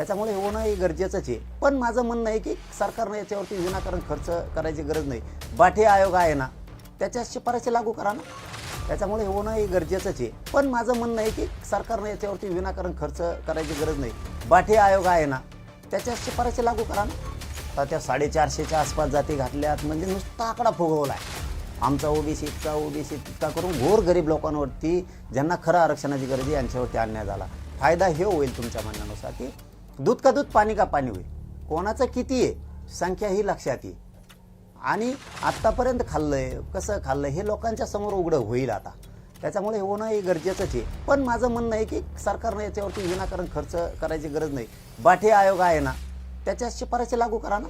त्याच्यामुळे हे होणं हे गरजेचंच आहे. पण माझं म्हणणं आहे की सरकारनं याच्यावरती विनाकारण खर्च करायची गरज नाही. बाठी आयोग आहे ना त्याच्या शिफारशी लागू करा ना. त्याच्यामुळे हे होणं हे गरजेचंच आहे. पण माझं म्हणणं आहे की सरकारनं याच्यावरती विनाकारण खर्च करायची गरज नाही. बाठे आयोग आहे ना त्याच्या शिफारशी लागू करा ना. आता त्या साडेचारशेच्या आसपास जाती घातल्यात म्हणजे नुसता आकडा फुगवला आहे आमचा ओबीसी इतका ओबीसी तितका करून घोर गरीब लोकांवरती ज्यांना खरं आरक्षणाची गरज आहे यांच्यावरती अन्याय झाला. फायदा हे होईल तुमच्या म्हणण्यानुसार की दूध का दूध पाणी का पाणी होईल कोणाचं किती आहे? संख्या ही लक्षात येईल आणि आत्तापर्यंत खाल्लंय कसं खाल्लंय हे लोकांच्या समोर उघडं होईल आता. त्याच्यामुळे हे होणं हे गरजेचंच आहे. पण माझं म्हणणं आहे की सरकारनं याच्यावरती विनाकारण खर्च करायची गरज नाही. बाठे आयोग आहे ना त्याच्या शिफारशी लागू करा ना.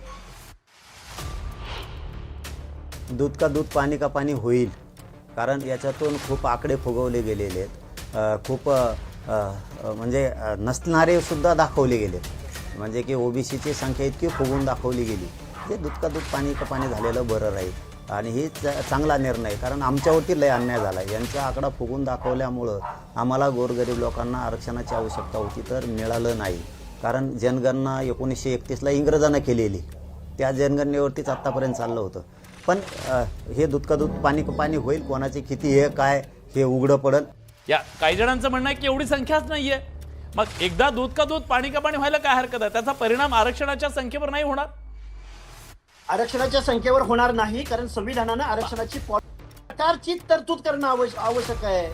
दूध का दूध पाणी का पाणी होईल. कारण याच्यातून खूप आकडे फुगवले गेलेले आहेत. खूप म्हणजे नसणारे सुद्धा दाखवले गेले. म्हणजे की ओबीसीची संख्या इतकी फुगून दाखवली गेली. ते दुधका दूध पाणी का पाणी झालेलं बरं राहील. आणि ही च- चांगला निर्णय आहे. कारण आमच्यावरती लय अन्याय झाला. यांचा आकडा फुगून दाखवल्यामुळं आम्हाला गोरगरीब लोकांना आरक्षणाची आवश्यकता होती तर मिळालं नाही. कारण जनगणना एकोणीसशे एकतीसला इंग्रजानं केलेली. त्या जनगणनेवरतीच आत्तापर्यंत चाललं होतं. पण हे दूध का दूध पाणी का पाणी होईल कोणाची किती हे काय हे उघडं पडेल. या काही जणांचं म्हणणं आहे की एवढी संख्याच नाहीये. मग एकदा दूध का दूध पाणी का पाणी व्हायला काय हरकत आहे? त्याचा परिणाम आरक्षणाच्या संख्येवर नाही होणार? आरक्षणाच्या संख्येवर होणार नाही कारण संविधानानं आरक्षणाची प्रकारची तरतूद करणं आवश्य- आवश्यक आहे.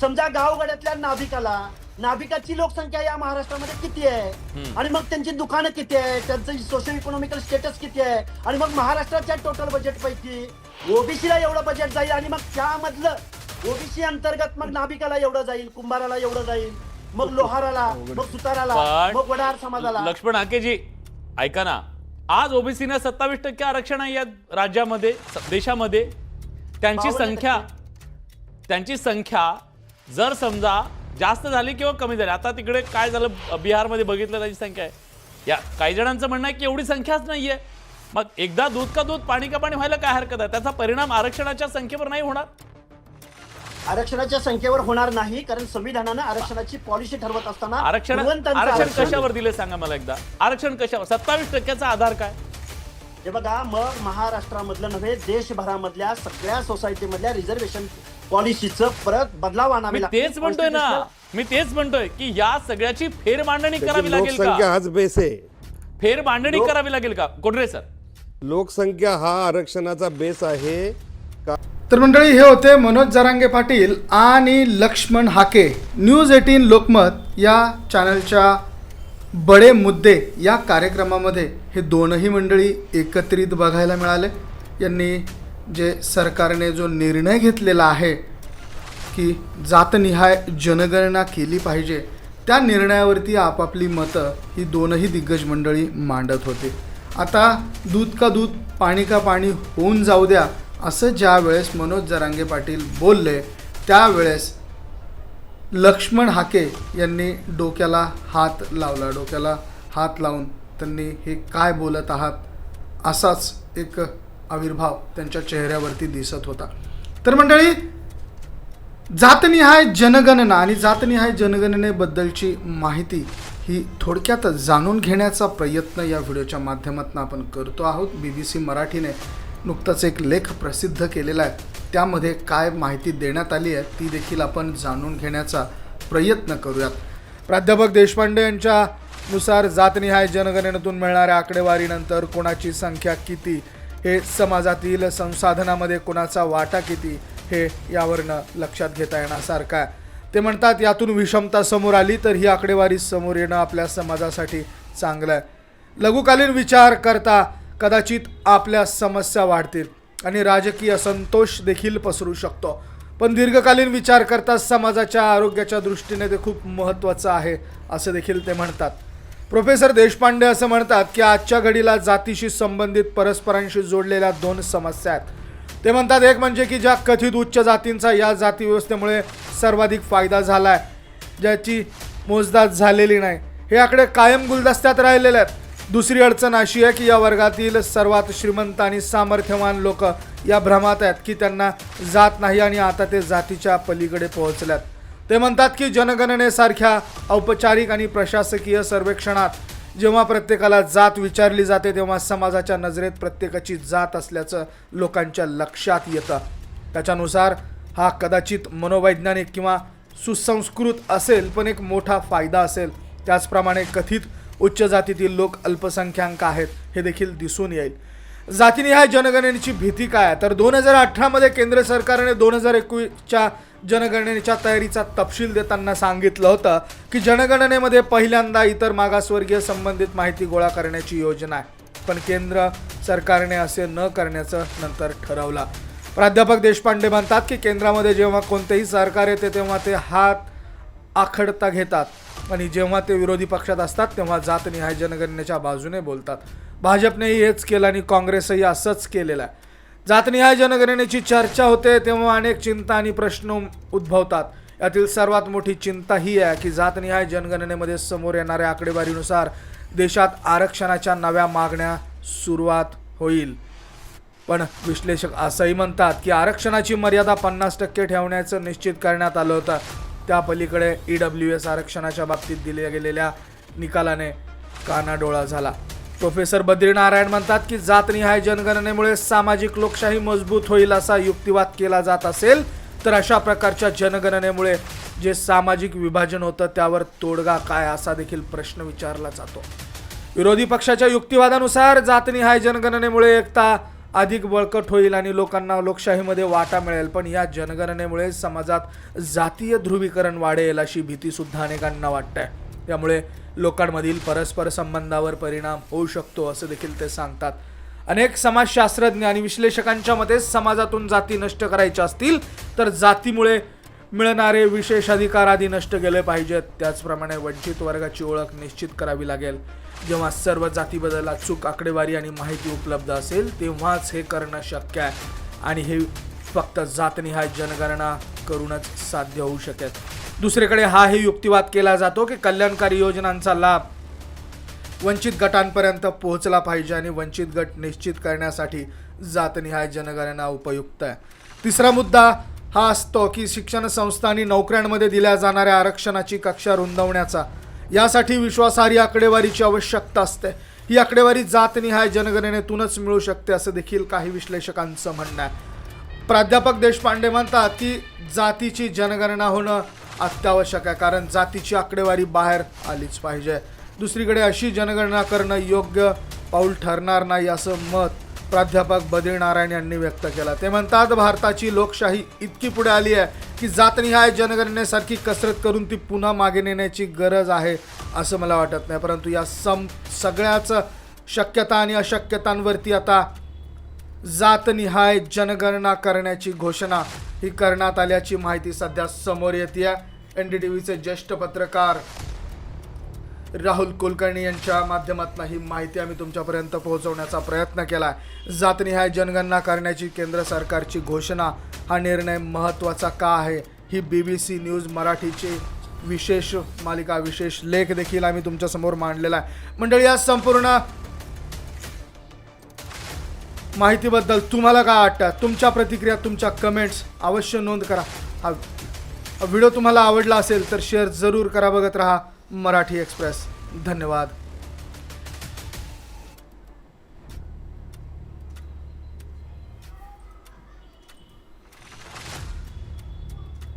समजा गावगाड्यातल्या नाभिकाला नाभिकाची लोकसंख्या या महाराष्ट्रामध्ये किती आहे? आणि मग त्यांची दुकानं किती आहे? त्यांचं सोशल इकॉनॉमिकल स्टेटस किती आहे? आणि मग महाराष्ट्राच्या टोटल बजेट पैकी ओबीसीला एवढं बजेट जाईल आणि मग त्यामधलं ओबीसी अंतर्गत मग नाभिकाला एवढं जाईल कुंभाराला एवढं जाईल मग लोहाराला मग सुताराला पण मग वडार समाजाला. लक्ष्मण हाकेजी ऐका ना. आज ओबीसीने सत्तावीस टक्के आरक्षण आहे या राज्यामध्ये स- देशामध्ये. त्यांची संख्या त्यांची संख्या जर समजा जास्त झाली किंवा कमी झाली आता तिकडे काय झालं बिहारमध्ये बघितलं त्याची संख्या आहे. या काही जणांचं म्हणणं आहे की एवढी संख्याच नाहीये. मग एकदा दूध का दूध पाणी का पाणी व्हायला काय हरकत आहे? त्याचा परिणाम आरक्षणाच्या संख्येवर नाही होणार. आरक्षणाच्या संख्येवर होणार नाही कारण संविधानानं आरक्षणाची पॉलिसी ठरवत असताना आरक्षण आरक्षण कशावर दिले सांगा मला एकदा? आरक्षण कशावर? सत्तावीस टक्क्याचा आधार काय? हे बघा मग महाराष्ट्रामधलं नव्हे देशभरामधल्या सगळ्या सोसायटीमधल्या रिझर्वेशन पॉलिसीचं परत बदलाव मी आणावे लागतील. तेच म्हणतोय ना. मी तेच म्हणतोय की या सगळ्याची फेर मांडणी करावी लागेल का? हाच बेस आहे. फेर मांडणी करावी लागेल का? कोठरे सर? लोकसंख्या हा आरक्षणाचा बेस आहे. नमस्कार तर मंडळी हे होते मनोज जरांगे पाटील आणि लक्ष्मण हाके. न्यूज एटीन लोकमत या चॅनलच्या बडे मुद्दे या कार्यक्रमामध्ये हे दोनही मंडळी एकत्रित बघायला मिळाले. यांनी जे सरकारने जो निर्णय घेतलेला आहे की जातनिहाय जनगणना केली पाहिजे त्या निर्णयावरती आपापली मतं ही दोनही दिग्गज मंडळी मांडत होते. आता दूध का दूध पाणी का पाणी होऊन जाऊ द्या असं ज्या वेळेस मनोज जरांगे पाटील बोलले त्यावेळेस लक्ष्मण हाके यांनी डोक्याला हात लावला. डोक्याला हात लावून त्यांनी हे काय बोलत आहात असाच एक आविर्भाव त्यांच्या चेहऱ्यावरती दिसत होता. तर मंडळी जातनिहाय जनगणना आणि जातनिहाय जनगणनेबद्दलची माहिती ही थोडक्यात जाणून घेण्याचा प्रयत्न या व्हिडिओच्या माध्यमातून आपण करतो आहोत. बी बी सी मराठीने नुकताच एक लेख प्रसिद्ध केलेला आहे. त्यामध्ये काय माहिती देण्यात आली आहे ती देखील आपण जाणून घेण्याचा प्रयत्न करूयात. प्राध्यापक देशपांडे यांच्या नुसार जातनिहाय जनगणनेतून मिळणाऱ्या आकडेवारीनंतर कोणाची संख्या किती हे समाजातील संसाधनामध्ये कोणाचा वाटा किती हे यावरनं लक्षात घेता येण्यासारखं आहे. ते म्हणतात यातून विषमता समोर आली तर ही आकडेवारी समोर येणं आपल्या समाजासाठी चांगलं आहे. लघुकालीन विचार करता कदाचित आपल्या समस्या वाढतील आणि राजकीय संतोष देखील पसरू शकतो. पण दीर्घकालीन विचार करता समाजाच्या आरोग्याच्या दृष्टीने ते खूप महत्त्वाचं आहे असं देखील ते म्हणतात. प्रोफेसर देशपांडे असं म्हणतात की आजच्या घडीला जातीशी संबंधित परस्परांशी जोडलेल्या दोन समस्या आहेत. ते म्हणतात एक म्हणजे की ज्या कथित उच्च जातींचा या जाती व्यवस्थेमुळे सर्वाधिक फायदा झाला आहे ज्याची मोजदाद झालेली नाही. हे आकडे कायम गुलदस्त्यात राहिलेले आहेत. दुसरी अडचण अशी आहे की या वर्गातील सर्वात श्रीमंत आणि सामर्थ्यवान लोक या भ्रमात आहेत की त्यांना जात नाही आणि आता ते जातीच्या पलीकडे पोहोचल्यात. ते म्हणतात की जनगणनेसारख्या औपचारिक आणि प्रशासकीय सर्वेक्षणात जेव्हा प्रत्येकाला जात विचारली जाते तेव्हा समाजाच्या नजरेत प्रत्येकाची जात असल्याचं लोकांच्या लक्षात येतं. त्याच्यानुसार हा कदाचित मनोवैज्ञानिक किंवा सुसंस्कृत असेल पण एक मोठा फायदा असेल. त्याचप्रमाणे कथित उच्च जातीतील लोक अल्पसंख्याक आहेत हे देखील दिसून येईल. जातीनिहाय जनगणनेची भीती काय तर दोन हजार अठरामध्ये केंद्र सरकारने दोन हजार एकवीसच्या जनगणनेच्या तयारीचा तपशील देताना सांगितलं होतं की जनगणनेमध्ये पहिल्यांदा इतर मागासवर्गीय संबंधित माहिती गोळा करण्याची योजना आहे. पण केंद्र सरकारने असे न करण्याचं नंतर ठरवलं. प्राध्यापक देशपांडे म्हणतात की केंद्रामध्ये जेव्हा कोणतेही सरकार येते तेव्हा ते हात आखडता घेतात. आणि जेव्हा ते विरोधी पक्षात असतात तेव्हा जातनिहाय जनगणनेच्या बाजूने बोलतात. भाजपनेही हेच केलं आणि काँग्रेसही असंच केलेलं आहे. जातनिहाय जनगणनेची चर्चा होते तेव्हा अनेक चिंता आणि प्रश्न उद्भवतात. यातील सर्वात मोठी चिंता ही आहे की जातनिहाय जनगणनेमध्ये समोर येणाऱ्या आकडेवारीनुसार देशात आरक्षणाच्या नव्या मागण्या सुरुवात होईल. पण विश्लेषक असंही म्हणतात की आरक्षणाची मर्यादा पन्नास टक्के ठेवण्याचं निश्चित करण्यात आलं होतं. त्या पलीकडे ई डब्ल्यू एस आरक्षणाच्या बाबतीत दिल्या गेलेल्या निकालाने कानाडोळा झाला. प्रोफेसर बद्रीनारायण म्हणतात की जातनिहाय जनगणनेमुळे सामाजिक लोकशाही मजबूत होईल असा युक्तिवाद केला जात असेल तर अशा प्रकारच्या जनगणनेमुळे जे सामाजिक विभाजन होतं त्यावर तोडगा काय असा देखील प्रश्न विचारला जातो. विरोधी पक्षाच्या युक्तिवादानुसार जातनिहाय जनगणनेमुळे एकता अधिक बळकट होईल आणि लोकांना लोकशाहीमध्ये वाटा मिळेल. पण या जनगणनेमुळे समाजात जातीय ध्रुवीकरण वाढेल अशी भीतीसुद्धा अनेकांना वाटते त्यामुळे लोकांमधील परस्पर संबंधावर परिणाम होऊ शकतो असं देखील ते सांगतात. अनेक समाजशास्त्रज्ञ आणि विश्लेषकांच्या मते समाजातून जाती नष्ट करायच्या असतील तर जातीमुळे मिळणारे विशेष अधिकार आधी नष्ट केले पाहिजेत. त्याचप्रमाणे वंचित वर्गाची ओळख निश्चित करावी लागेल. जेव्हा सर्व जातीबद्दल अचूक आकडेवारी आणि माहिती उपलब्ध असेल तेव्हाच हे करणं शक्य आहे. आणि हे फक्त जातनिहाय जनगणना करूनच साध्य होऊ शकेल. दुसरीकडे हाही युक्तिवाद केला जातो की कल्याणकारी योजनांचा लाभ वंचित गटांपर्यंत पोहोचला पाहिजे आणि वंचित गट निश्चित करण्यासाठी जातनिहाय जनगणना उपयुक्त आहे. तिसरा मुद्दा हा असतो की शिक्षण संस्था आणि नोकऱ्यांमध्ये दिल्या जाणाऱ्या आरक्षणाची कक्षा रुंदवण्याचा. यासाठी विश्वासार्ह आकडेवारीची आवश्यकता असते. ही आकडेवारी जातनिहाय जनगणनेतूनच मिळू शकते असं देखील काही विश्लेषकांचं म्हणणं आहे. प्राध्यापक देशपांडे म्हणतात की जातीची जनगणना होणं अत्यावश्यक आहे कारण जातीची आकडेवारी बाहेर आलीच पाहिजे. दुसरीकडे अशी जनगणना करणं योग्य पाऊल ठरणार नाही असं मत प्राध्यापक बद्रीनारायण यांनी व्यक्त केला. ते म्हणतात भारताची लोकशाही इतकी पुढे आली आहे की जातनिहाय जनगणनेसारखी कसरत करून ती पुन्हा मागे नेण्याची गरज आहे असं मला वाटत नाही. परंतु या सम सगळ्याच शक्यता आणि अशक्यतांवरती आता जातनिहाय जनगणना करण्याची घोषणा ही करण्यात आल्याची माहिती सध्या समोर येते एन डी टी व्हीचे ज्येष्ठ पत्रकार राहुल कुलकर्णी यांच्या माध्यमातून ही माहिती आम्ही तुमच्यापर्यंत पोहोचवण्याचा प्रयत्न केला आहे जातनिहाय जनगणना करण्याची केंद्र सरकारची घोषणा. हा निर्णय महत्त्वाचा का आहे? ही बी बी सी न्यूज मराठीची विशेष मालिका विशेष लेख देखील आम्ही तुमच्यासमोर मांडलेला आहे. मंडळी या संपूर्ण माहितीबद्दल तुम्हाला काय वाटतं? तुमच्या प्रतिक्रिया तुमच्या कमेंट्स अवश्य नोंद करा. हा व्हिडिओ तुम्हाला आवडला असेल तर शेअर जरूर करा बघत राहा. मराठी एक्सप्रेस. धन्यवाद.